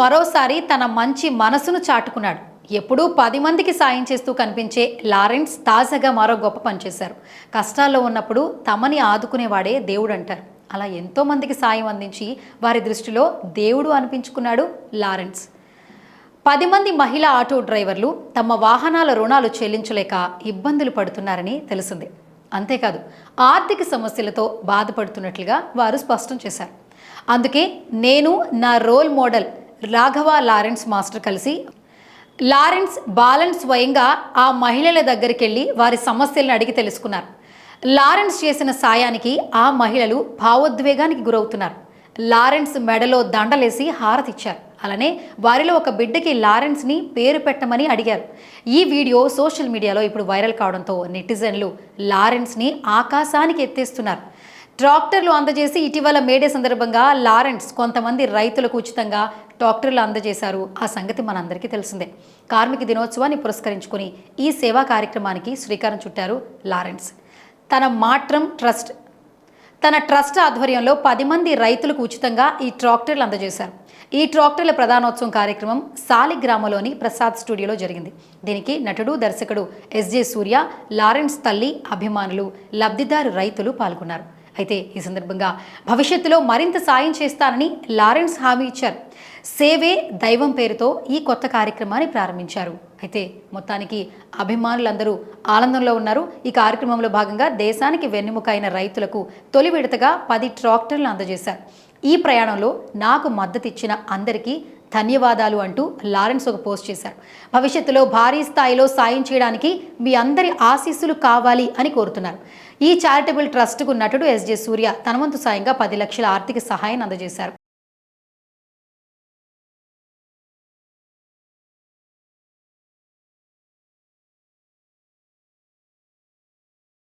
మరోసారి తన మంచి మనసును చాటుకున్నాడు. ఎప్పుడూ పది మందికి సాయం చేస్తూ కనిపించే లారెన్స్ తాజాగా మరో గొప్ప పని చేశారు. కష్టాల్లో ఉన్నప్పుడు తమని ఆదుకునేవాడే దేవుడు అంటారు అలా ఎంతోమందికి సాయం అందించి వారి దృష్టిలో దేవుడు అనిపించుకున్నాడు లారెన్స్. పది మంది మహిళా ఆటో డ్రైవర్లు తమ వాహనాల రుణాలు చెల్లించలేక ఇబ్బందులు పడుతున్నారని తెలిసింది. అంతేకాదు ఆర్థిక సమస్యలతో బాధపడుతున్నట్లుగా వారు స్పష్టం చేశారు. అందుకే నేను నా role model Raghava Lawrence master కలిసి లారెన్స్ బాలన్ స్వయంగా ఆ మహిళల దగ్గరికి వెళ్ళి వారి సమస్యలను అడిగి తెలుసుకున్నారు. లారెన్స్ చేసిన సాయానికి ఆ మహిళలు భావోద్వేగానికి గురవుతున్నారు. లారెన్స్ మెడలో దండలేసి హారతిచ్చారు అలానే వారిలో ఒక బిడ్డకి లారెన్స్ని పేరు పెట్టమని అడిగారు. ఈ వీడియో సోషల్ మీడియాలో ఇప్పుడు వైరల్ కావడంతో నెటిజన్లు లారెన్స్ని ఆకాశానికి ఎత్తేస్తున్నారు. ట్రాక్టర్లు అందజేసి ఇటీవల మేడే సందర్భంగా లారెన్స్ కొంతమంది రైతులకు ఉచితంగా ట్రాక్టర్లు అందజేశారు. ఆ సంగతి మనందరికీ తెలిసిందే. కార్మిక దినోత్సవాన్ని పురస్కరించుకుని ఈ సేవా కార్యక్రమానికి శ్రీకారం చుట్టారు లారెన్స్. తన మాట్రం ట్రస్ట్ తన ట్రస్ట్ ఆధ్వర్యంలో పది మంది రైతులకు ఉచితంగా ఈ ట్రాక్టర్లు అందజేశారు. ఈ ట్రాక్టర్ల ప్రధానోత్సవం కార్యక్రమం సాలిగ్రామలోని ప్రసాద్ స్టూడియోలో జరిగింది. దీనికి నటుడు దర్శకుడు ఎస్జే సూర్య లారెన్స్ తల్లి అభిమానులు లబ్ధిదారు రైతులు పాల్గొన్నారు. అయితే ఈ సందర్భంగా భవిష్యత్తులో మరింత సాయం చేస్తానని లారెన్స్ హామీ ఇచ్చారు. సేవే దైవం పేరుతో ఈ కొత్త కార్యక్రమాన్ని ప్రారంభించారు. అయితే మొత్తానికి అభిమానులందరూ ఆనందంలో ఉన్నారు. ఈ కార్యక్రమంలో భాగంగా దేశానికి వెన్నెముక అయిన రైతులకు తొలి విడతగా పది ట్రాక్టర్లు అందజేశారు. ఈ ప్రయాణంలో నాకు మద్దతిచ్చిన అందరికీ ధన్యవాదాలు అంటూ లారెన్స్ ఒక పోస్ట్ చేశారు భవిష్యత్తులో భారీ స్థాయిలో సాయం చేయడానికి మీ అందరి ఆశీస్సులు కావాలి అని కోరుతున్నారు. ఈ చారిటబుల్ ట్రస్ట్కు నటుడు ఎస్జే సూర్య తనవంతు సాయంగా పది లక్షల ఆర్థిక సహాయాన్ని అందజేశారు.